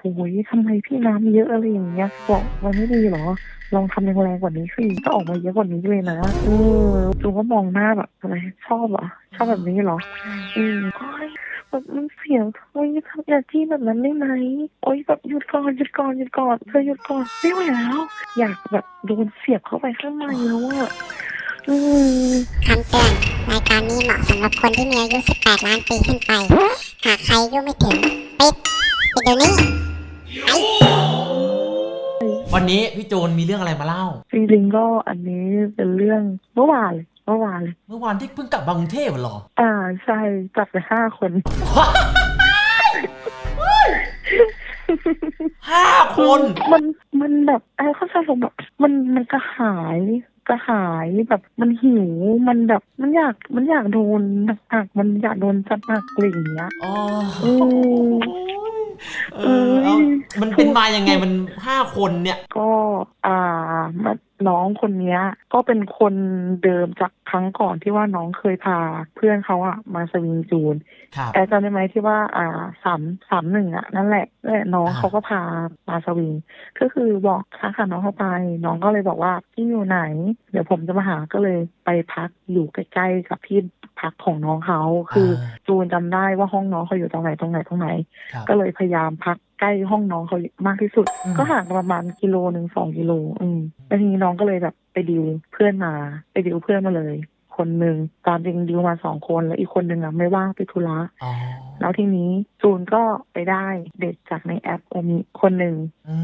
โอ้ยทำไมพี่น้ำเยอะอะไรอย่างเงี้ยบอกมันไม่ดีเหรอ ลองทำแรงๆกว่านี้สิก็ออกมาเยอะกว่านี้เลยนะเออจูก็มองหน้าแบบอะไรชอบเหรอชอบแบบนี้เหรออืมโอ้ยแบบมันเสียวโอ้ยทำอย่าที่แบบนั้นได้ไหมโอ้ยแบบหยุดก่อนหยุดก่อนหยุดก่อนเธอหยุดก่อนไม่ไหวแล้ว อยากแบบโดนเสียบเข้าไปข้างในแล้วอะอืมคำเตือนรายการนี้เหมาะสำหรับคนที่มีอายุ 18 ล้านปีขึ้นไป หากใครอายุไม่ถึง ปิด ปิดเดี๋ยวนี้ วันนี้พี่โจนมีเรื่องอะไรมาเล่า จริงๆก็อันนี้เป็นเรื่องเมื่อวานเลยเมื่อวานเลย เมื่อวานที่เพิ่งกลับมากรุงเทพเหรอ อ่าใช่จับไปห้าคนห้าคน มันมันแบบไอ้เข้าใจผมแบบมันมันกระหาย กระหายแบบมันหิวมันแบบมันอยากมันอยากโดนหนักๆมันอยากโดนจัดหนักอะไรอย่างเงี้ยอ๋ออืมเออเอามันเป็นมายังไงมันห้าคนเนี่ย ก็อ่ามา น้องคนเนี้ยก็เป็นคนเดิมจากครั้งก่อนที่ว่าน้องเคยพาเพื่อนเขาอะมาสวิงจูนครับแอร์จำได้ไหมที่ว่า อ่าสามสามหนึ่งอะนั่นแหละนั่นแหละน้องอ่าเขาก็พามาสวิงก็คือบอกค้าค่ะน้องเข้าไป น้องก็เลยบอกว่าพี่อยู่ไหน เดี๋ยวผมจะมาหาก็เลยไปพักอยู่ใกล้ๆกับที่พักของน้องเขาคืออาจูนจำได้ว่าห้องน้องเขาอยู่ตรงไหนตรงไหนตรงไหนครับก็เลยพยายามพัก ใกล้ห้องน้องเขามากที่สุดอืมก็ห่างกันประมาณกิโลหนึ่งสองกิโล อืมแล้วทีนี้น้องก็เลยแบบไปดิวเพื่อนมา ไปดิวเพื่อนมาเลย คนหนึ่งตามจริงดิวมาสองคนแล้วอีกคนหนึ่งอะไม่ว่างไปธุระอ๋อแล้วทีนี้จูนก็ไปได้เด็กจากในแอปโอมิคนหนึ่ง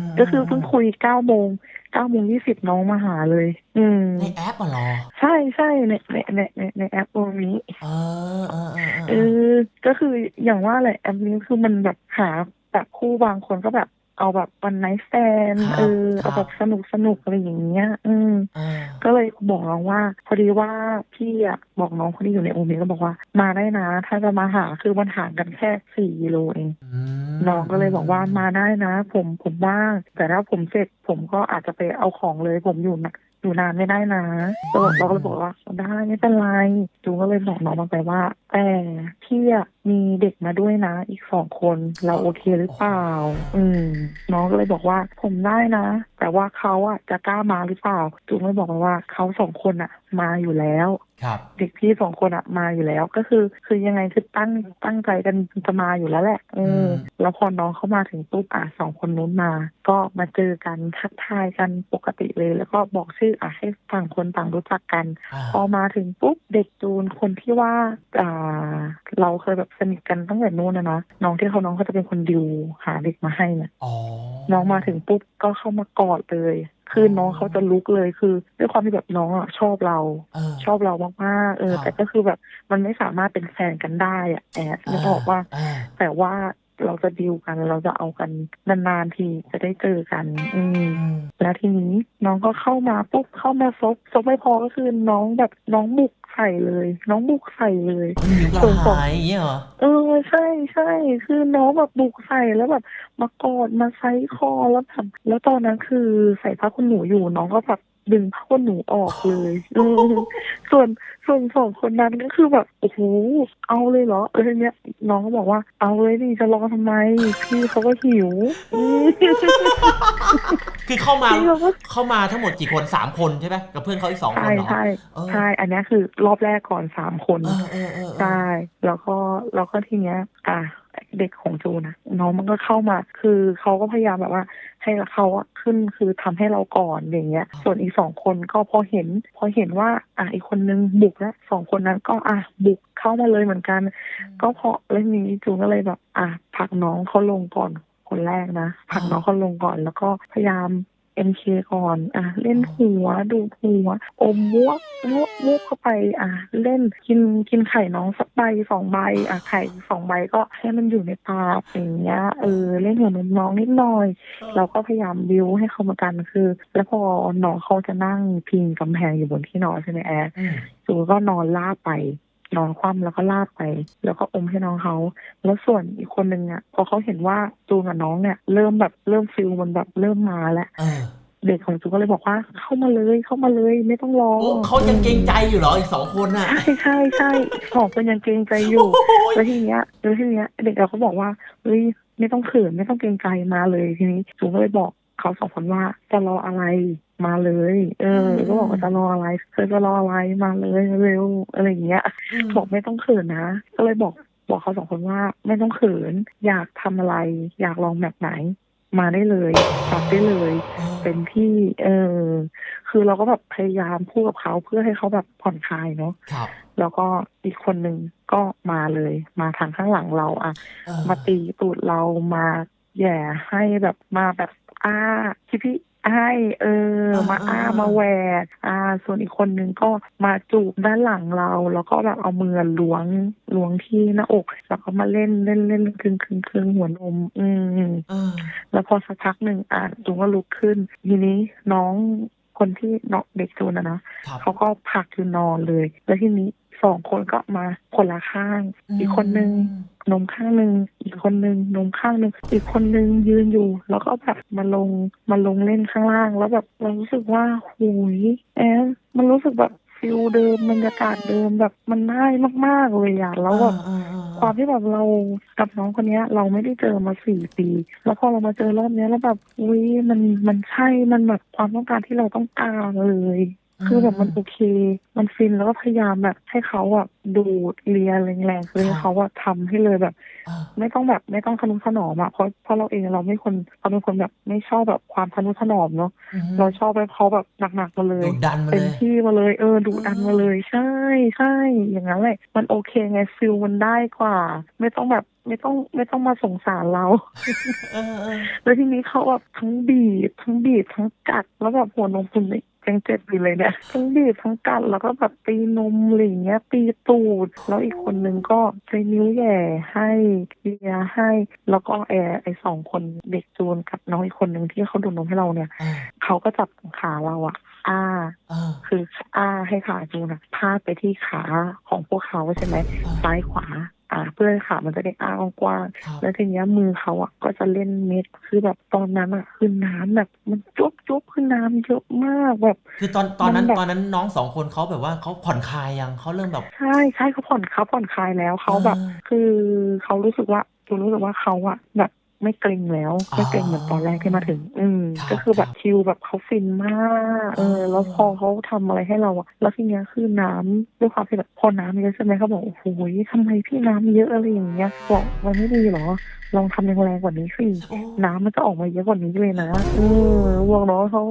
มก็คือเพิ่งคุยเก้าโมงเก้าโมงยี่สิบน้องมาหาเลย อืมในแอปเหรอ ใช่ใช่ในในในในในแอปโอมิเออเออเออเออก็คืออย่างว่าแหละแอปนี้คือมันแบบหา แบบคู่บางคนก็แบบเอาแบบวันไนท์แฟนเออเอาแบบสนุกสนุกอะไรอย่างเงี้ย อืมเออก็เลยบอกน้องว่า พอดีว่าพี่อะบอกน้องคนที่อยู่ในโอมิก็บอกว่า มาได้นะ ถ้าจะมาหาคือมันห่างกันแค่สี่กิโลเองอืมน้องก็เลยบอกว่ามาได้นะ ผมผมว่างแต่ถ้าผมเสร็จผมก็อาจจะไปเอาของเลย ผมอยู่ นะอยู่นานไม่ได้นะก็เราก็เลยบอกว่าได้ไม่เป็นไรจูก็เลยบอกน้องมาไปว่าแต่พี่อะมีเด็กมาด้วยนะ อีกสองคนเราโอเคหรือเปล่า อืม น้องก็เลยบอกว่าผมได้นะ แต่ว่าเขาอะจะกล้ามาหรือเปล่าจูก็เลยบอกมาว่าเขาสองคนอะมาอยู่แล้วครับ เด็กพี่สองคนอะมาอยู่แล้วก็คือ คือยังไงคือตั้งตั้งใจกันจะมาอยู่แล้วแหละเออแล้วพอน้องเข้ามาถึงปุ๊บอะสองคนนู้นมา ก็มาเจอกันทักทายกันปกติเลย แล้วก็บอกชื่ออะให้ต่างคนต่างรู้จักกัน อ่า พอมาถึงปุ๊บเด็กจูนคนที่ว่าอ่าเราเคยแบบสนิทกันตั้งแต่นู้นนะนะน้องที่เขาน้องเขาจะเป็นคนดิวหาเด็กมาให้เนี่ย อ๋อน้องมาถึงปุ๊บก็เข้ามากอดเลย คือน้องเขาจะลุกเลยคือด้วยความที่แบบน้องอะชอบเราเออ ชอบเรามากๆเออครับแต่ก็คือแบบมันไม่สามารถเป็นแฟนกันได้อะแอบนึกออกว่า อ่าแต่ว่า เราจะดีลกัน เราจะเอากันนานๆทีจะได้เจอกันอืมอืมแล้วทีนี้น้องก็เข้ามาปุ๊บเข้ามาซบซบไม่พอก็คือน้องแบบน้องบุกใส่เลย น้องบุกใส่เลยมันอยู่กส่วนระของหายอย่างเงี้ยเหรอเออใช่ใช่คือน้องแบบบุกใส่แล้วแบบมากอดมาไซส์คอแล้วแบบแล้วตอนนั้นคือใส่ผ้าขนหนูอยู่น้องก็แบบ ดึงผ้าขนหนูออกเลยเออส่วนส่วนสองคนนั้นก็คือแบบโอ้โหเอาเลยเหรอเออเนี้ยน้องก็บอกว่า เอาเลยดิจะรอทำไม พี่เขาก็หิวอืมคือเข้ามาพี่เขาก็เข้ามาทั้งหมดกี่คนสามคนใช่ไหมกับเพื่อนเขาอีกสองคใช่นเหรอใช่เออใช่อันเนี้ยคือรอบแรกก่อนสามคนเออเออเออเออใช่แล้วก็แล้วก็ทีเนี้ย อะ เด็กของจูนะน้องมันก็เข้ามา คือเขาก็พยายามแบบว่า ให้เขาอะขึ้นคือทำให้เราก่อนอย่างเงี้ย ส่วนอีกสองคนก็พอเห็น พอเห็นว่า อะอีกคนนึงบุกแล้วสองคนนั้นก็อะบุกเข้ามาเลยเหมือนกัน ก็เพราะเรื่องนี้จูก็เลยแบบ อะผลักน้องเขาลงก่อนคนแรกนะผลักน้องเขาลงก่อนแล้วก็พยายาม เอ็มเคก่อน อะ เล่นหัว ดูดหัว อมมวกมวกมวกเข้าไป อะ เล่นกินกินไข่น้องสักใบสองใบ อะ ไข่สองใบก็ให้มันอยู่ในปากอย่างเงี้ย เออ เล่นหัวนมน้องนิดหน่อย เราก็พยายามบิวให้เขามากันคือ แล้วพอน้องเขาจะนั่งพิงกำแพงอยู่บนที่นอนใช่ไหมแอร์อืมจูก็นอนลาบไป นอนคว่ำแล้วก็ลาบไป แล้วก็อมให้น้องเขา แล้วส่วนอีกคนนึงอะพอเขาเห็นว่าจูกับน้องเนี่ย เริ่มแบบเริ่มฟิลมันแบบเริ่มมาแล้วเออเด็กของจูก็เลยบอกว่าเข้ามาเลยเข้ามาเลยไม่ต้องรอโอ้เขายังเกรงใจอยู่เหรออีกสองคนน่ะ ใช่ใช่ใช่สองคนยังเกรงใจอยู่แล้วทีเนี้ยแล้วทีเนี้ย เด็กเราก็บอกว่าเฮ้ยไม่ต้องเขินไม่ต้องเกรงใจมาเลยทีนี้จูก็เลยบอก เขาสองคนว่าจะรออะไรมาเลย เออ ก็บอกว่าจะรออะไรเธอจะรออะไรมาเลยเร็วอะไรอย่างเงี้ยอืมบอกไม่ต้องเขินนะ ก็เลยบอกบอกเขาสองคนว่าไม่ต้องเขิน อยากทำอะไร อยากลองแบบไหน มาได้เลยจับได้เลยเออเป็นที่เออ คือเราก็แบบพยายามพูดกับเขาเพื่อให้เขาแบบผ่อนคลายเนาะครับแล้วก็อีกคนหนึ่งก็มาเลย มาทางข้างหลังเราอะเออมาตีตูดเรามา แหย่ให้แบบมาแบบอ้าพี่พี่ให้เออ มาอ้ามาแหวกอ่า ส่วนอีกคนนึงก็มาจูบด้านหลังเรา แล้วก็แบบเอามือล้วงล้วงที่หน้าอกแล้วก็มาเล่นเล่นเล่นคึงคึงคึงหัวนม อืมเออแล้วพอสักพักหนึ่งอะจูก็ลุกขึ้น ทีนี้น้องคนที่น้องเด็กจูนนะนะครับเขาก็ผลักคือนอนเลย แล้วทีนี้สองคนก็มาคนละข้าง อีกคนนึง นมข้างหนึ่งอีกคนหนึ่งนมข้างหนึ่งอีกคนหนึ่งยืนอยู่ แล้วก็แบบมาลงมาลงเล่นข้างล่าง แล้วแบบเรารู้สึกว่าหุยแอนมันรู้สึกแบบฟิลเดิมบรรยากาศเดิมแบบมันง่ายมากๆเลยอะแล้วแบบเออเออเออความที่แบบเรากับน้องคนเนี้ยเราไม่ได้เจอมาสี่ปี แล้วพอเรามาเจอรอบเนี้ยแล้วแบบอุ้ยมันมันใช่มันแบบความต้องการที่เราต้องการเลย คือแบบมันโอเค มันฟินแล้วก็พยายามแบบให้เขาอะดูดเลียแรงๆคือให้เขาอะทำให้เลยแบบเออไม่ต้องแบบไม่ต้องทะนุถนอมอะเพราะเพราะเราเองเราไม่คนเราเป็นคนแบบไม่ชอบแบบความทะนุถนอมเนาะอืมเราชอบให้เขาแบบหนักๆมาเลยดุดันมาเต็เลมยที่มาเลยเออดุดันมาเลยใช่ใช่อย่างนั้นแหละมันโอเคไงฟิลมันได้กว่า ไม่ต้องแบบไม่ต้องไม่ต้องมาสงสารเราเออเออแล้วทีนี้เขาแบบทั้งบีบทั้งบีบทั้งกัดแล้วแบบหัวนมคุณนี่ ยังเจ็บอยู่เลยเนี่ยทั้งบีบทั้งกัดแล้วก็แบบตีนมอะไรอย่างเงี้ย ตีตูด แล้วอีกคนนึงก็ใช้นิ้วแหย่ให้เลียให้ แล้วก็แอร์ไอสองคนเด็กจูนกับน้องอีกคนนึงที่เขาดูดนมให้เราเนี่ยเออเขาก็จับขาเราอะอ้าเออคืออ้าให้ขาจูนอะพาดไปที่ขาของพวกเขาใช่ไหมเออซ้ายขวา อ่าเพื่อให้ขามันจะได้อ้ากว้างครับๆแล้วทีเนี้ยมือเขาอะก็จะเล่นเม็ดคือแบบตอนนั้นอะคือน้ำแบบมันจุ๊บจุ๊บคือน้ำเยอะมากแบบคือตอนตอนนั้นมันแบบตอนนั้นน้องสองคนเขาแบบว่าเขาผ่อนคลายยังเขาเริ่มแบบใช่ใช่เขาผ่อนเขาผ่อนคลายแล้วเขาแบบอ่าคือเขารู้สึกว่าจูรู้สึกว่าเขาอะแบบไม่เกรงแล้วอ๋อไม่เกรงเหมือนตอนแรกที่มาถึง อืมครับ ก็คือแบบครับชิลแบบเขาฟินมากเอออ่าแล้วพอเขาทำอะไรให้เราอะแล้วทีเนี้ยคือน้ำด้วยความที่แบบพอน้ำเยอะใช่ไหมเขาบอกโอ้โหทำไมพี่น้ำเยอะอะไรอย่างเงี้ยบอกมันไม่ดีเหรอลองทำแรงๆกว่านี้สิโอ้น้ำมันจะออกมาเยอะกว่านี้เลยนะเออบอกน้องเขา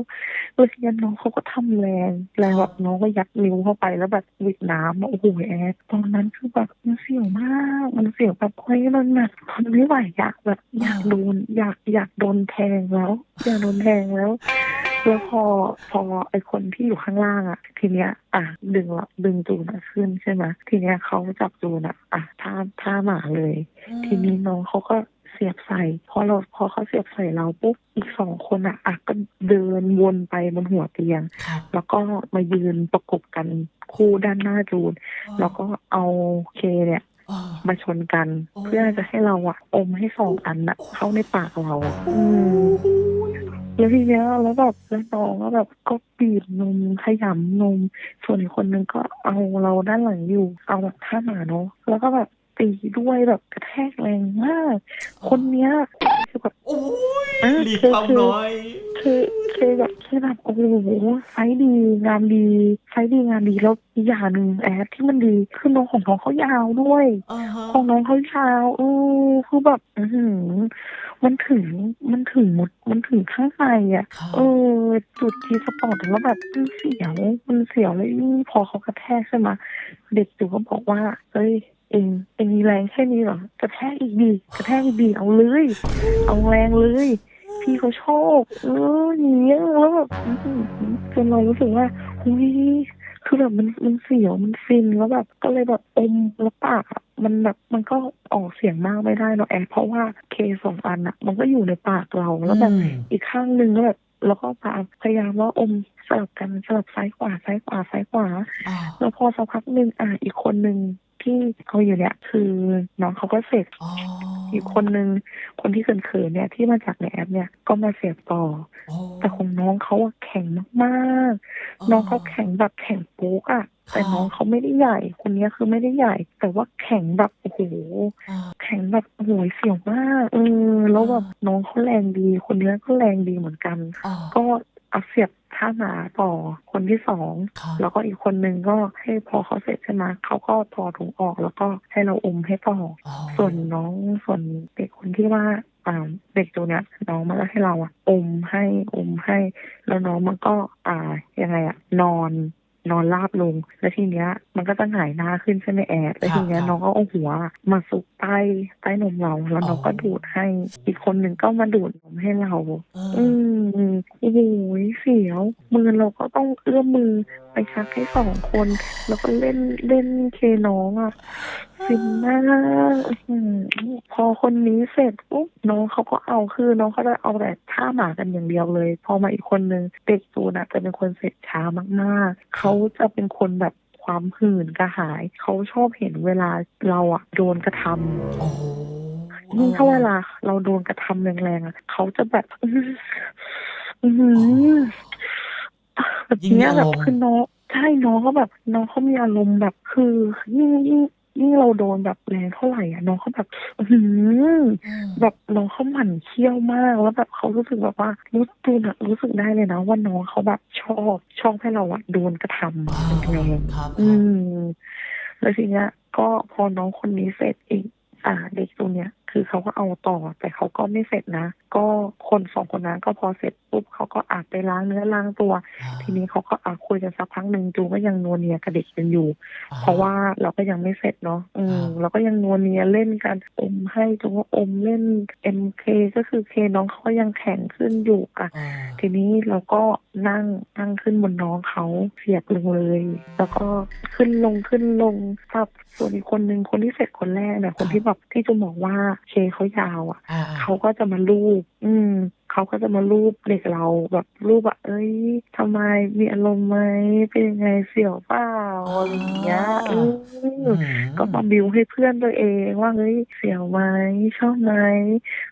แล้วทีนี้น้องเขาก็ทำแรงแรงแบบน้องก็ยัดนิ้วเข้าไปแล้วแบบวิดน้ำอะโอ้โหแอดตอนนั้นคือแบบมันเสียวมาก มันเสียวแบบเฮ้ยมันแบบทนไม่ไหวอยากแบบอยากโดนอยากอยากโดนแทงแล้วอยากโดนแทงแล้วแล้วพอพอไอคนที่อยู่ข้างล่างอะทีเนี้ย อะดึงละดึงจูนอะขึ้นใช่ไหมทีเนี้ยเขาจับจูนอะอะท่าท่าหมาเลย ทีนี้น้องเขาก็เสียบใส่ พอเราพอเขาเสียบใส่เราปุ๊บอีกสองคนอะอะก็เดินวนไปบนหัวเตียงครับแล้วก็มายืนประกบกันคู่ด้านหน้าจูน แล้วก็เอาเคเนี่ยเออมาชนกันโอ้เพื่อจะให้เราอะอมให้สองอันน่ะ เข้าในปากเราอะอืม แล้วทีเนี้ยแล้วแบบแล้วน้องก็แบบก็บีบนมขยำนม ส่วนอีกคนนึงก็เอาเราด้านหลังอยู่ เอาแบบท่าหมาเนาะแล้วก็แบบตีด้วยแบบกระแทกแรงมาก คนเนี้ยคือแบบโอ้ยเออรีบคือทำหน่อยคือคือแบบคือแบบโอ้โหไซส์ดีงามดีไซส์ดีงามดีแล้วอีกอย่างหนึ่งแอดที่มันดีคือน้องของน้องเขายาวด้วยอ่าฮะของน้องเขายาวเออ คือแบบอือหือมันถึงมันถึงหมดมันถึงข้างในอะครับเออ จุดทีสปอร์ตแล้วแบบมันเสียวมันเสียวเลยยิ่งพอเขากระแทกใช่ไหมเด็กจู่ก็บอกว่าเอ้ยเองเองมีแรงแค่นี้เหรอกระแทกอีกดีกระแทกอีกดีเอาเลย เอาแรงเลย พี่เขาชอบเอออย่างเงี้ยแล้วแบบอื้อหือจนเรารู้สึกว่าหุย คือแบบมันมันเสียวมันฟินแล้วแบบก็เลยแบบอมแล้วปากอะมันแบบมันก็ออกเสียงมากไม่ได้เนอะแอร์เพราะว่าเคสองอันอะมันก็อยู่ในปากเราแล้วแบบอืมอีกข้างหนึ่งก็แบบแล้วก็พยายามว่าอมสลับกันสลับซ้ายขวาซ้ายขวาซ้ายขวาอ่าแล้วพอสักพักหนึ่งอะอีกคนหนึ่งที่เขาอยู่เนี่ยคือน้องเขาก็เสร็จ อ๋ออีกคนนึงคนที่เขินๆเนี่ยที่มาจากในแอปเนี่ยก็มาเสียบต่อโอ้แต่ของน้องเขาอะแข็งมากๆ น้องเขาแข็งแบบแข็งปุ๊กอะแต่น้องเขาไม่ได้ใหญ่ คนเนี้ยคือไม่ได้ใหญ่ แต่ว่าแข็งแบบโอ้โหอ่าแข็งแบบโอ้โหเสียวมากเออแล้วแบบน้องเขาแรงดี คนเนี้ยก็แรงดีเหมือนกันอ่าก็ เอาเสียบท่าหมาต่อคนที่สองครับแล้วก็อีกคนนึงก็ให้พอเขาเสร็จใช่ไหมเขาก็ถอดถุงออกแล้วก็ให้เราอมให้ต่ออ๋อส่วนน้องส่วนเด็กคนที่ว่าอ่าเด็กตัวเนี้ยน้องมันก็ให้เราอะอมให้อมให้ แล้วน้องมันก็อ่ายังไงอะนอนนอนราบลง แล้วทีเนี้ย มันก็จะหงายหน้าขึ้นใช่ไหมแอดแล้วทีเนี้ยน้องก็เอาหัวมาซุกใต้ใต้นมเรา แล้วน้องก็ดูดให้ อีกคนหนึ่งก็มาดูดนมให้เราเออือม โอ้โหเสียว มือเราก็ต้องเอื้อมมือไปชักให้สองคน แล้วก็เล่นเล่นเคน้องอะฟินมากอื้อหือพอคนนี้เสร็จปุ๊บน้องเขาก็เอาคือน้องเขาจะเอาแต่ท่าหมากันอย่างเดียวเลย พอมาอีกคนนึงเด็กจูนอะจะเป็นคนเสร็จช้ามากๆเขาจะเป็นคนแบบความหื่นกระหาย เขาชอบเห็นเวลาเราอะโดนกระทำโอ้โหยิ่งถ้าเวลาเราโดนกระทำแรงๆอะเขาจะแบบ อื้ออื้อหือแบบเนี้ยแบบคือน้องใช่น้องก็แบบน้องเขามีอารมณ์แบบคือยิ่งยิ่งยิ่งเราโดนแบบแรงเท่าไหร่อะน้องเขาแบบ อื้อหือ อืมแบบน้องเขาหมั่นเคี้ยวมากแล้วแบบเขารู้สึกแบบว่ารู้ตัวน่ะรู้สึกได้เลยนะว่าน้องเขาแบบชอบชอบให้เราอะโดนกระทำอ่าแรงครับๆอืม แล้วทีเนี้ย ก็พอน้องคนนี้เสร็จอีกอ่าเด็กตรงเนี้ย คือเขาก็เอาต่อ แต่เขาก็ไม่เสร็จนะ ก็คนสองคนนั้นก็พอเสร็จปุ๊บเขาก็อาบไปล้างเนื้อล้างตัวอ่าทีนี้เขาก็อาคุยกันสักพักหนึ่งจูก็ยังนัวเนียกับเด็กกันอยู่อ่เพราะว่าเราก็ยังไม่เสร็จเนาะอืมเราก็ยังนัวเนียเล่นกันอมให้จูก็อมเล่น MK ก็คือเคน้องเขาก็ยังแข็งขึ้นอยู่อะอ่าทีนี้เราก็นั่งนั่งขึ้นบนน้องเขาเสียบลงเลย แล้วก็ขึ้นลงขึ้นลงครับส่วนอีกคนนึงคนที่เสร็จคนแรกเนี่ยคนที่แบบที่จะบอกว่าเคเขายาวอะอ่าเขาก็จะมาลูบอืมเขาก็จะมาลูบเด็กเราแบบลูบแบบเอ้ยทำไมมีอารมณ์ไหมเป็นยังไงเสี่ยวเปล่าอะไรอย่างเงี้ยเอออืมก็มาบิวให้เพื่อนตัวเองว่าเฮ้ยเสียวไหมชอบไหม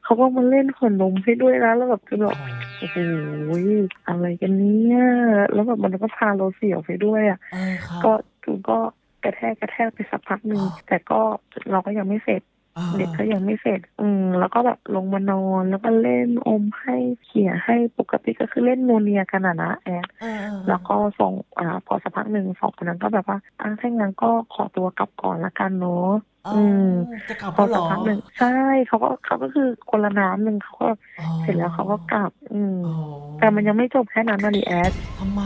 เขาก็มาเล่นขนนมให้ด้วยนะแล้วแบบคือแบบโอ้โหอะไรกันเนี่ยแล้วแบบมันก็พาเราเสียวไปด้วยอะเออครับก็จูก็กระแทกกระแทกไปสักพักหนึ่งแต่ก็เราก็ยังไม่เสร็จอ่า เด็กก็ยังไม่เสร็จ อืม แล้วก็แบบลงมานอนแล้วก็เล่นอมให้เขี่ยให้ปกติก็คือเล่นโนวเนียกันอะนะแอนเออเออแล้วก็ส่งอ่า พอสักพักหนึ่งสองคนนั้นก็แบบว่าอะถ้างั้นก็ขอตัวกลับก่อนละกันเนาะอ๋ออืมจะกลับพอแล้วเหรสักอพักหนึ่งใช่เขาก็เขาก็คือคนละน้ำหนึ่งเขาก็อ๋อเสร็จแล้วเขาก็กลับ อืมโอ้แต่มันยังไม่จบแค่นั้นนะดิแอดทำไม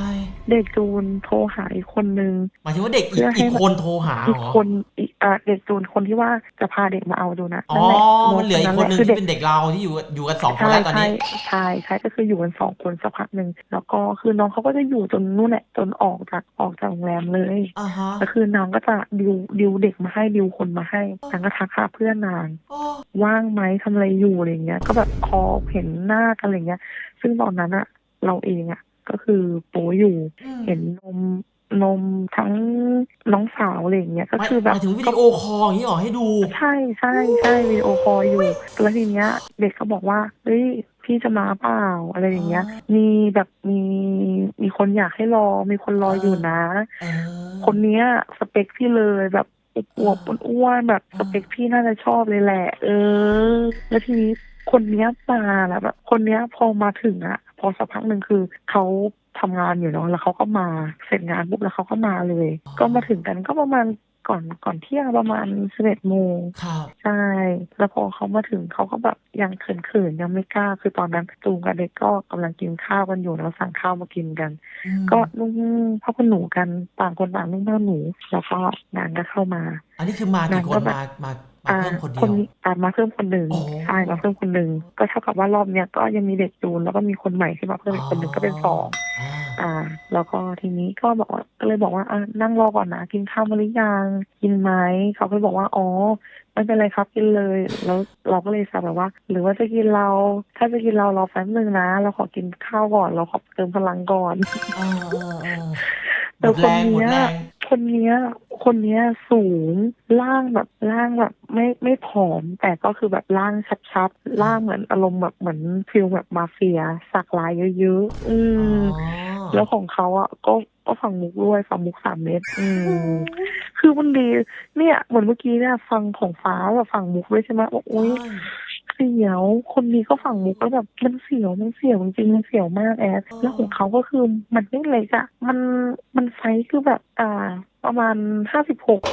เด็กจูนโทรหาอีกคนนึงหมายถึงว่าเด็กอีกเพื่อให้อีกคนโทรหาอีกเหรอคนอีกอ่าเด็กจูนคนที่ว่าจะพาเด็กมาเอาดูนะอ๋อนั่นแหละมันเหลืออีกคนหนึ่งคือที่เป็นเด็กเราที่อยู่อยู่กันสองคนใช่แล้วตอนใช่นี้ ใช่ใช่ก็คืออยู่กันสองคนสักพักหนึ่งแล้วก็คือน้องเขาก็จะอยู่จนนู่นแหละจนออกจากออกจากโรงแรมเลย อ่าฮะก็คือน้องก็จะดิวดิวเด็กมาให้ดิวคนมาให้นางก็ทักหาเพื่อนนาง โอ้ว่างไหมทำอะไรอยู่อะไรเงี้ย ก็แบบคอเห็นหน้ากันอะไรเงี้ย ซึ่งตอนนั้นอะเราเองอะ ก็คือโปอยู่อืมเห็นนมนมทั้งน้องสาวอะไรอย่างเงี้ยก็หมายคือแบบหมายถึงวิดีโอคอลอย่างนี้เหรอให้ดู ใช่ใช่ใช่วิดีโอคอลอยู่แล้วทีเนี้ย เด็กก็บอกว่าเฮ้ยพี่จะมาเปล่าอะไรอย่างเงี้ย มีแบบมีมีคนอยากให้รอมีคนรออยู่นะเออคนเนี้ยสเปคพี่เลยแบบอวบๆอ้วนๆแบบสเปคพี่น่าจะชอบเลยแหละ เออ แล้วทีนี้คนเนี้ยมาแล้วแบบคนเนี้ยพอมาถึงอะ พอสักพักหนึ่งคือเขาทำงานอยู่เนาะแล้วเขาก็มาเสร็จงานปุ๊บแล้วเขาก็มาเลย ก็มาถึงกันก็ประมาณก่อนก่อนเที่ยงประมาณสิบเอ็ดโมงครับใช่ แล้วพอเขามาถึงเขาก็แบบยังเขินๆยังไม่กล้า คือตอนนั้นจูงกับเด็กก็กำลังกินข้าวกันอยู่แล้วสั่งข้าวมากินกันอืมก็นุ่งผ้าขนหนูกันต่างคนต่างนุ่งผ้าขนหนู แล้วก็นางก็เข้ามา อันนี้คือมากี่คนนางก็แบบมามา มาอ่าเพิ่มคนเดีคยนวนี้อ่ามาเพิ่มคนหนึ่งโอ้ใช่มาเพิ่มคนหนึ่งก็เท่ากับว่ารอบเนี้ยก็ยังมีเด็กจูนแล้วก็มีคนใหม่ที่มาเพิ่มอีกคนหนึ่งก็เป็นสองอ่าอ่าแล้วก็ทีนี้ก็บอกว่าก็เลยบอกว่าอ่านั่งรอก่อนนะกินข้าวมาหรือยังกินไหมเขาก็เลยบอกว่าอ๋อไม่เป็นไรครับกินเลย แล้วเราก็เลยสั่งแบบว่า หรือว่าจะกินเรา ถ้าจะกินเรารอแป๊บนึงนะ เราขอกินข้าวก่อนเราขอเติมพลังก่อนเออเออเออหมแต่ดคแรนงหมดเนี้ยแรง คนเนี้ย คนเนี้ยสูงร่างแบบร่างแบบ ไม่ไม่ผอม แต่ก็คือแบบร่างชัดๆร่างเหมือนอารมณ์แบบเหมือนฟิลแบบมาเฟีย สักลายเยอะๆอืมแล้วของเขาอะก็ก็ฝั่งมุกด้วยฝั่งมุกสามเมตรอืมคือมันดี เนี่ยเหมือนเมื่อกี้เนี่ย ฟังของฟ้าแบบฝั่งมุกด้วยใช่ไหมบอกอุ้ย เสียว คนนี้ก็ฝั่งมุกแล้วแบบมันเสียวมันเสียวจริงๆมันเสียวมากแอดแล้วของเขาก็คือมันไม่เล็กอะมันมันไซส์คือแบบอ่าประมาณห้าสิบหก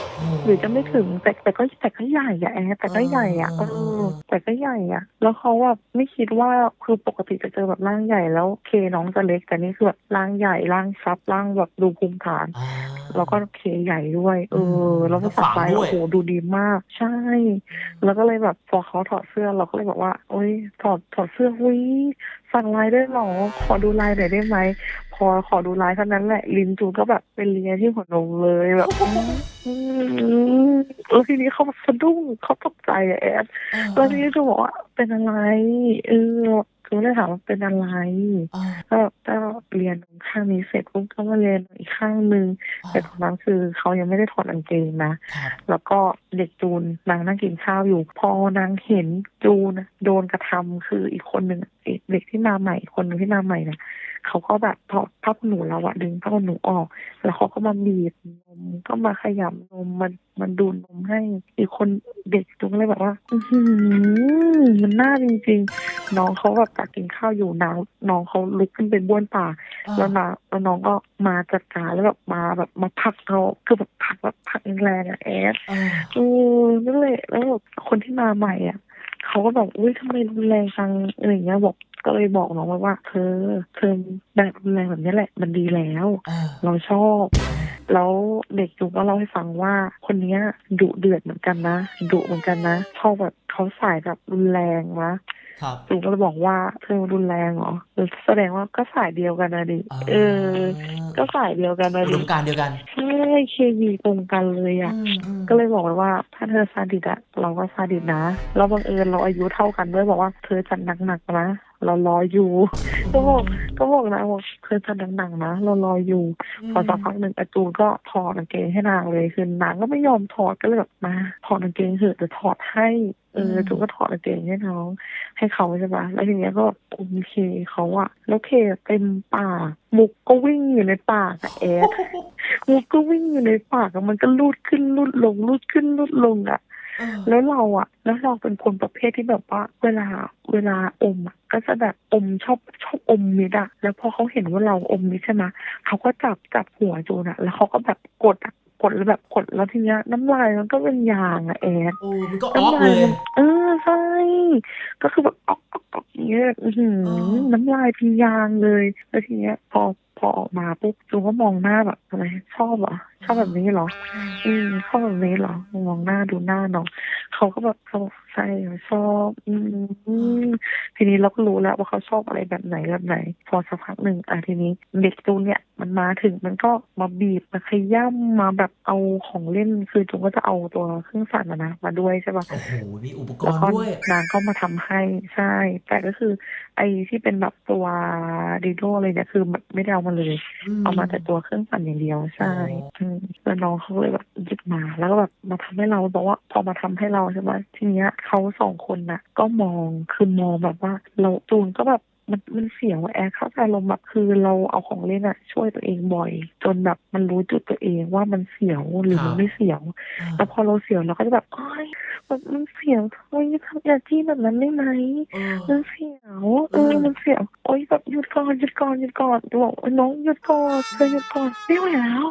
หรือจะไม่ถึงแต่แต่ก็แต่ก็ใหญ่อะแอร์แต่ก็ใหญ่อะเออแต่ก็ใหญ่อะแล้วเขาแบบไม่คิดว่าคือปกติจะเจอแบบร่างใหญ่แล้วเคน้องจะเล็กแต่นี่คือแบบร่างใหญ่ร่างซับร่างแบบดูภูมิฐาน แล้วก็เคใหญ่ด้วย เออ แล้วก็สักไปโอ้โหดูดีมาก ใช่ แล้วก็เลยแบบพอเขาถอดเสื้อเราก็เลยบอกว่าโอ๊ยถอดถอดเสื้อหุ้ยสั่งลายได้เหรอ ขอดูลายหน่อยได้ไหม พอขอดูลายเท่านั้นแหละ ลินจูก็แบบเป็นเลียที่หัวนมเลยแบบอืมแล้วทีนี้เขาสะดุ้งเขาตกใจอะแอดแล้วทีนี้จูบอกว่าเป็นอะไรเออ จูเลยถามว่าเป็นอะไร ก็ก็เรียนตรงข้างนี้เสร็จปุ๊บก็มาเรียนอีกข้างหนึ่งแต่ตอนนั้นคือเขายังไม่ได้ถอดกางเกงนะแล้วก็เด็กจูนนางนั่งกินข้าวอยู่ พอนางเห็นจูนโดนกระทำคืออีกคนหนึ่งอีกเด็กที่มาใหม่อีกคนหนึ่งที่มาใหม่เนี่ยเขาก็แบบถอดผ้าขนหนูเราอะดึงผ้าขนหนูออก แล้วเขาก็มาบีบนมก็มาขยำนมมันมันดูดนมให้อีกคนเด็กจูนก็เลยแบบว่า อือหือมันน่าจริงๆ น้องเขาแบบตักกินข้าวอยู่น้องน้องเขาลุกขึ้นไปบ้วนปากแล้วนาแล้วน้องก็มาจัดการแล้วแบบมาแบบมาผลักเขาคือแบบผลักแบบผลักแรงๆอะแอดเออนั่นแหละแล้วแบบคนที่มาใหม่อะ เขาก็แบบอุ้ยทำไมรุนแรงจังอะไรอย่างเงี้ยบอกก็เลยบอกน้องว่าว่า เธอเธอแบบรุนแรงแบบนี้แหละ มันดีแล้ว เราชอบแล้วเด็กจูก็เล่าให้ฟังว่า คนเนี้ยดุเดือดเหมือนกันนะดุเหมือนกันนะชอบแบบเขาสายแบบรุนแรงนะ ครับจูก็เลยบอกว่าเธอรุนแรงเหรอเออแสดงว่าก็สายเดียวกันนะดิเออ ก็สายเดียวกันนะอุดิดมการณ์เดียวกันใช่เคมีตรงกันเลยอะก็เลยบอกเลยว่าถ้าเธอซาดิสอะเราก็ซาดิสนะ แล้วบังเอิญเราอายุเท่ากันด้วยบอกว่าเธอจัดหนักๆนะ เรารออยู่ ก็บอกก็บอกนะบอกเธอจัดหนักๆนะเรารออยู่ พอสักพักหนึ่งอาจูนก็ถอดกางเกงให้นางเลยคือนางก็ไม่ยอมถอดก็เลยแบบมาถอดกางเกงเถอะเดี๋ยวถอดให้เออจูนก็ถอดกางเกงให้น้อง ให้เขาใช่ปะแล้วทีเนี้ยก็โอเคเขาอะแล้วเคเต็มปากมุกก็วิ่งอยู่ในปากอะแอดมุกก็วิ่งอยู่ในปากอะมันก็ลูดขึ้นลูดลงลูดขึ้นลูดลงอะ แล้วเราอะแล้วเราเป็นคนประเภทที่แบบว่า เวลาเวลาอมอะก็จะแบบอมชอบชอบอมมิดอะแล้วพอเขาเห็นว่าเราอมมิดใช่ไหมเขาก็จับจับหัวจูนอะแล้วเขาก็แบบกดอะกดแล้วแบบกดแล้วทีเนี้ยน้ำลายมันก็เป็นยางอะแอดโอ้มันก็ออกเลยมันเออใช่ก็คือแบบออกออกออกอย่างเงี้ยอื้อหืออ๋อน้ำลายเป็นยางเลยแล้วทีเนี้ยพอพอออกมาปุ๊บจูก็มองหน้าแบบอะไรชอบเหรอ ชอบแบบนี้เหรอ อืมชอบแบบนี้เหรอ มองหน้าดูหน้าน้องเขาก็แบบเขาบอกใช่ชอบอืมอืมทีนี้เราก็รู้แล้วว่าเขาชอบอะไรแบบไหนแบบไหน พอสักพักหนึ่งอะทีนี้เด็กจูนเนี่ยมันมาถึงมันก็มาบีบมาขย้ำมาแบบเอาของเล่นคือจูก็จะเอาตัวเครื่องสั่นอะนะ มาด้วยใช่ปะโอ้โหมีอุปกแล้วรณ์ก็ด้วย นางก็มาทำให้ใช่ แต่ก็คือ ไอ้ที่เป็นแบบตัวดีโดเลยเนี่ยคือแบบไม่ได้เอามาเลย เอามาแต่ตัวเครื่องปั่นอย่างเดียวใช่ อ๋ออืมแล้วน้องเขาเลยแบบหยิบมาแล้วก็แบบมาทำให้เราบอกว่าพอมาทำให้เราใช่ไหมทีเนี้ยเขาสองคนน่ะ ก็มองคือมองแบบว่าเราจูนก็แบบ มันมันเสียวอะแอร์เข้าใจลมณ์แบบคือเราเอาของเล่นอะช่วยตัวเองบ่อย จนแบบมันรู้จุดตัวเองว่ามันเสียวหรือมันไม่เสียวแล้วพอเราเสียวเราก็จะแบบโอ้ยแบบมันเสียวเฮ้ยทำอย่าจี้แบบนั้นได้ไหมเออมันเสียวเออมันเสียวโอ๊ยแบบหยุดก่อนหยุดก่อนหยุดก่อนบอกว่าน้องหยุดก่อนเธอหยุดก่อนไม่ไหวแล้ว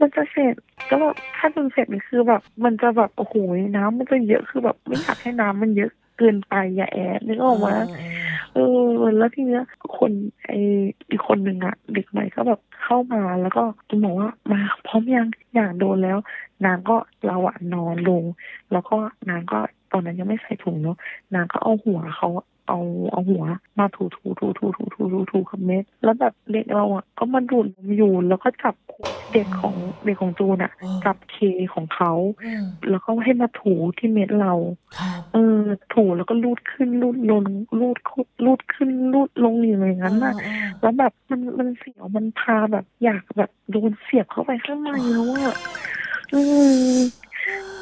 มันจะเสร็จก็แบบถ้าจนเสร็จนี่คือแบบ มันจะแบบโอ้โหน้ำมันจะเยอะคือแบบไม่อยากให้น้ำมันเยอะเกินไปอย่าแอบนึกออกมาเออแล้วทีเนี้ยคนไออีกคนหนึ่งอะเด็กใหม่ก็แบบเข้ามาแล้วก็บอกว่ามาพร้อมยังอยากโดนแล้ว นางก็เราอะนอนลง แล้วก็นางก็ตอนนั้นยังไม่ใส่ถุงเนาะนางก็เอาหัวเขา เอาเอาหัวมาถูถูถูถูถูถูถูถูกับเม็ดแล้วแบบเด็กเราอะก็มาดูดนมอยู่แล้วก็จับเด็กของเด็กของจูนอะจับเคของเขาแล้วก็ให้มาถูที่เม็ดเราเออถูแล้วก็ลูดขึ้นลูดลงลูดลูดขึ้นลูดลงอย่างนั้นน่ะแล้วแบบมันมันเสียวมันพาแบบ อยากแบบโดนเสียบเข้าไปข้างในแล้วอะอืม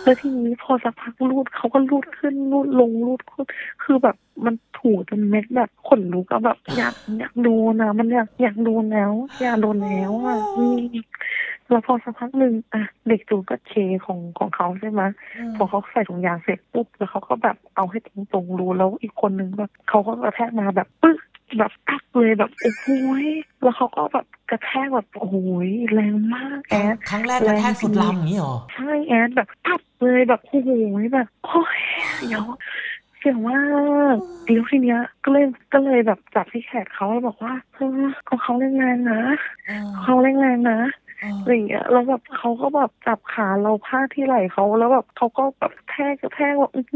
แล้วทีนี้พอสักพักรูดเขาก็รูดขึ้นรูดลงรูดขึ้นคือแบบมันถูจนเม็ดแบบขนลุกอะแบบอยากอยากโดนอะมันอยากอยากโดนแล้วอยากโดนแล้วอะอืมแล้วพอสักพักหนึ่งอะเด็กจูก็เชของของเขาใช่ไหมอืมพอเขาใส่ถุงยางเสร็จปุ๊บแล้วเขาก็แบบเอาให้ตรงๆรูแล้วอีกคนนึงแบบเขาก็กระแทกมาแบบปึ๊กแบบปักเลยแบบโอ้โหย แล้วเขาก็แบบกระแทกแบบโอ้โหยแรงมากแอดครั้งแรกกระแทกสุดลำอย่างนี้เหรอ ใช่แอดแบบปักเลยแบบโอ้โหยแบบโอ้ยเสียวเสียวมากแล้วทีเนี้ยก็เลยก็เลยแบบจับที่แขนเขาแล้วบอกว่าเออเอาเขาแรงๆนะเออเขาแรงๆนะเอออะไรอย่างเงี้ยแล้วแบบเขาก็แบบจับขาเราพาดที่ไหล่เขาแล้วแบบเขาก็แบบแทกกระแทกแบบโอ้โห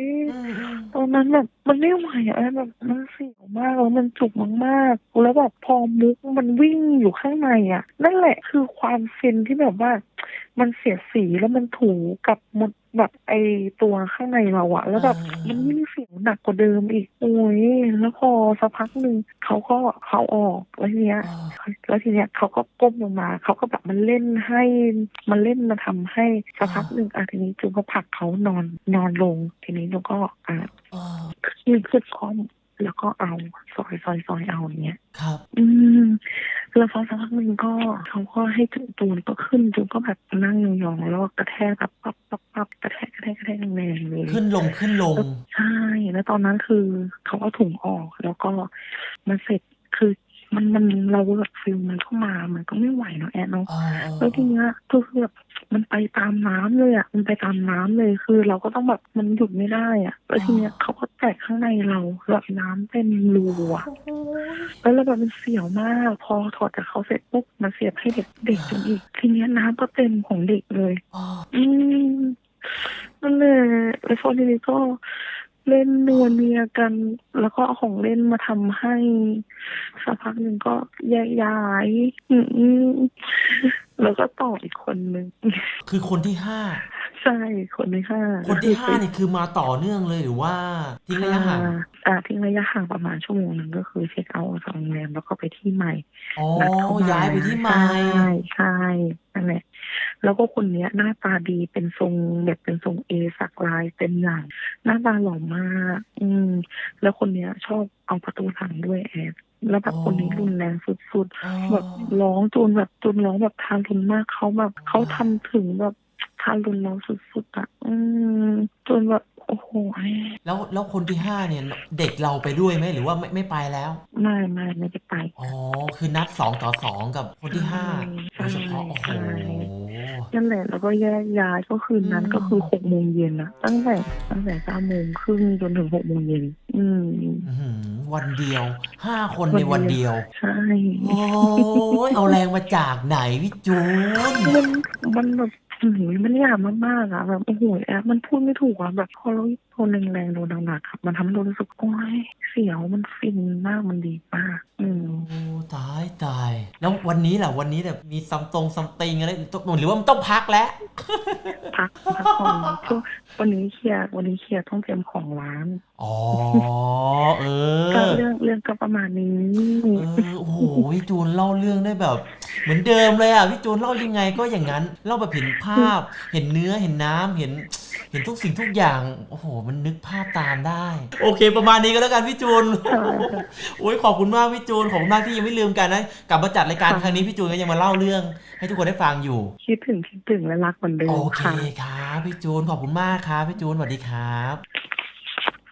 ยอืมอืมตอนนั้นแบบมันไม่ไหวอะแบบมันเสียวมากแล้วมันจุกมากๆแล้วแบบพอมุกมันวิ่งอยู่ข้างในอะนั่นแหละคือความฟินที่แบบว่า มันเสียดสีแล้วมันถูกับหมดแบบไอตัวข้างในเราอะแล้วแบบมันยิ่งเสียวหนักกว่าเดิมอีกโอ้ยแล้วพอสักพักหนึ่งเขาก็เขาออกแล้วทีเนี้ยเออแล้วทีเนี้ยเขาก็ก้มลงมาเขาก็แบบมันเล่นให้มันเล่นมาทำให้สักพักหนึ่งอะทีนี้จูก็ผลักเขานอนนอนลง ทีนี้จูก็อะเออยืนขึ้นคล่อม แล้วก็เอาซอยซอยซอยเอาอย่างเงี้ย ครับ อืมแล้วพอสักพักหนึ่งก็เขาก็ให้จูตูนก็ขึ้นจูก็แบบนั่งยองๆแล้วก็กระแทกแบบปั๊บปั๊บปั๊บกระแทกกระแทกกระแทกแรงๆเลยขึ้นลงขึ้นลง ใช่ แล้วตอนนั้นคือเขาเอาถุงออกแล้วก็มันเสร็จคือ มันมันเราแบบฟิลมันเข้ามา มันก็ไม่ไหวเนาะแอนเนาะเออเออแล้วทีเนี้ยก็คือแบบมันไปตามน้ำเลยอะ มันไปตามน้ำเลยคือ เราก็ต้องแบบมันหยุดไม่ได้อะแล้วทีเนี้ยเขาก็แตกข้างในเราแบบน้ำเป็นรูอะแล้วเราแบบมันเสียวมาก พอถอดจากเขาเสร็จปุ๊บมันเสียบให้เด็กเด็กจนอีก ทีเนี้ยน้ำก็เต็มของเด็กเลยอ๋ออืมนั่นแหละแล้วพอทีนี้ก็ เล่นนวลเนียกัน แล้วก็เอาของเล่นมาทำให้สักพักหนึ่งก็แยกย้ายแล้วก็ต่ออีกคนนึง คือคนที่ห้า ใช่คนที่ห้าคนที่ห้านี่คือมาต่อเนื่องเลยหรือว่าทิ้งระยะห่างอ่อ่าทิ้งระยะห่างประมาณชั่วโมงหนึ่งก็คือเช็คเอาท์จากโรงแรมแล้วก็ไปที่ใหม่อ๋อนัดเข้ามาย้ายไปที่ใหม่ใช่ใช่นั่นแหละแล้วก็คนเนี้ยหน้าตาดีเป็นทรงแบบเป็นทรงเอสักลายเต็มหลังหน้าตาหล่อมาก อืม แล้วคนเนี้ยชอบเอาประตูหลังด้วยแอบแล้วแบบอ๋อคนนี้รุนแรงสุดอ๋อๆแบบร้องจนแบบจนร้องแบบทารุณมากเขาแบบเขาทำถึงแบบ ทารุณเราสุดๆอะอืมจนแบบโอ้โหแล้วแล้วคนที่ห้าเนี่ยเด็กเราไปด้วยไหมหรือว่าไม่ไม่ไปแล้วไม่ไม่ไม่ได้ไปอ๋อคือนัดสองต่อสองกับคนที่ห้าใช่โดยเฉพาะโอ้โหใช่นั่นแหละแล้วก็แยกย้ายก็คืนนั้นอืมก็คือหกโมงเย็นอะตั้งแต่ตั้งแต่เก้าโมงครึ่งจนถึงหกโมงเย็นอืมอื้อหือวันเดียวห้าคนในวันเดียวใช่โอ้ยเอาแรงมาจากไหนพี่จูนมันมันแบบหื มมันยากมากๆอะแบบโอ้โหแอปมันพูดไม่ถูกอะแบบพอเราโดนแรงๆโดนหนักๆครับมันทำให้เรารู้สึกโอ้ยเสียวมันฟินมากมันดีมากอืมโอ้ตายตาย แล้ววันนี้ล่ะวันนี้แบบมีซัมตรงซัมติงอะไรต้องหรือว่ามันต้องพักแล้วพักพักก่อนช่วงวันนี้เคลียร์วันนี้เคลียร์ต้องเตรียมของร้านอ๋อเอก็อเรื่องเรื่องก็ประมาณนี้เออโอ้โหพี่จูนเล่าเรื่องได้แบบ เหมือนเดิมเลยอะพี่จูนเล่ายังไงก็อย่างนั้นเล่าแบบเห็นภาพ เห็นเนื้อเห็นน้ำเห็น เห็นทุกสิ่งทุกอย่างโอ้โห มันนึกภาพตามได้ โอเค ประมาณนี้ก็แล้วกันพี่จูนโอ้ยขอบคุณมากพี่จูนขอบคุณมากที่ยังไม่ลืมกันนะกลับมาจัดรายการครั้งนี้พี่จูนก็ยังมาเล่าเรื่อง ให้ทุกคนได้ฟังอยู่ คิดถึงคิดถึงและรักเหมือนเดิโอมเคค่ะ ครับพี่จูนขอบคุณมากครับพี่จูนสวัสดีครับ